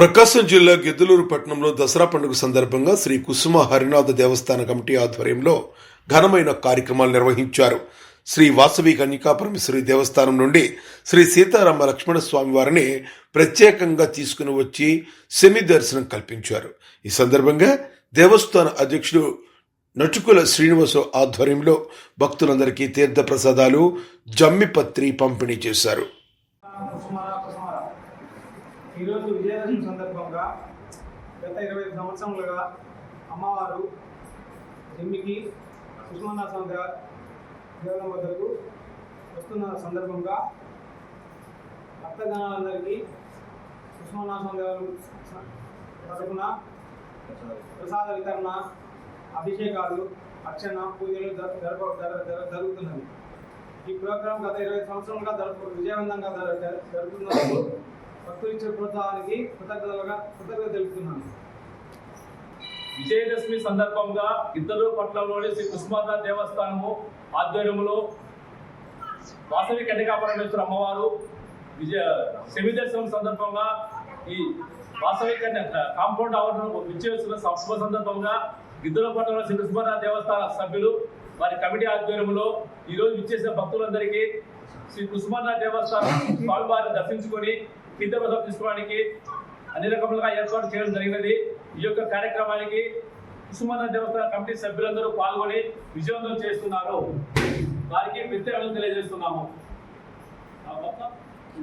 ప్రకాశం జిల్లా గిద్దలూరు పట్టణంలో దసరా పండుగ సందర్భంగా శ్రీ కుసుమ హరినాథ దేవస్థాన కమిటీ ఆధ్వర్యంలో ఘనమైన కార్యక్రమాలు నిర్వహించారు. శ్రీ వాసవి కన్యకాపరమేశ్వరి దేవస్థానం నుండి శ్రీ సీతారామ లక్ష్మణ స్వామి వారిని ప్రత్యేకంగా తీసుకుని వచ్చి సెమి దర్శనం కల్పించారు. ఈ సందర్భంగా దేవస్థాన అధ్యక్షుడు నటుకుల శ్రీనివాస ఆధ్వర్యంలో భక్తులందరికీ తీర్థ ప్రసాదాలు జమ్మిపత్రి పంపిణీ చేశారు. ఈరోజు విజయదశమి సందర్భంగా గత ఇరవై ఐదు సంవత్సరములుగా అమ్మవారు జమ్మికి కుసుమనాథం దేవత వద్దకు వస్తున్న సందర్భంగా భక్తజనాలందరికీ కుసుమనాథం దేవం తరఫున ప్రసాద వితరణ అభిషేకాలు అర్చన పూజలు జరప జరుగుతున్నవి. ఈ ప్రోగ్రాం గత ఇరవై సంవత్సరాలుగా జరుపు విజయవంతంగా జరు- భక్తులు ఇచ్చే ప్రోత్సాహానికి కృతజ్ఞతలుగా కృతజ్ఞత తెలుపుతున్నాను. విజయదశమి సందర్భంగా ఇద్దరు పట్నంలోని శ్రీ కుసుమాత దేవస్థానము ఆధ్వర్యంలో వాసవి కన్యకాపరమేశ్వర అమ్మవారు విజయ శమి దర్శనం సందర్భంగా ఈ వాసవి కన్య కాంపౌండ్ ఆవరణకు విచ్చేస్తున్న శుభ సందర్భంగా ఇద్దరు పట్టణంలో శ్రీ కుసుమాత దేవస్థాన సభ్యులు వారి కమిటీ ఆధ్వర్యంలో ఈరోజు ఇచ్చేసిన భక్తులందరికీ శ్రీ కుసుమనాథ్ దేవస్థానం స్వామివారిని దర్శించుకొని తీర్థప్రసాదం తీసుకోవడానికి అన్ని రకములుగా ఏర్పాటు చేయడం జరిగినది. ఈ యొక్క కార్యక్రమానికి కుసుమాన దేవస్థాన కమిటీ సభ్యులందరూ పాల్గొని విజయవంతం చేస్తున్నారు. వారికి ప్రత్యేకంగా తెలియజేస్తున్నాము. మొత్తం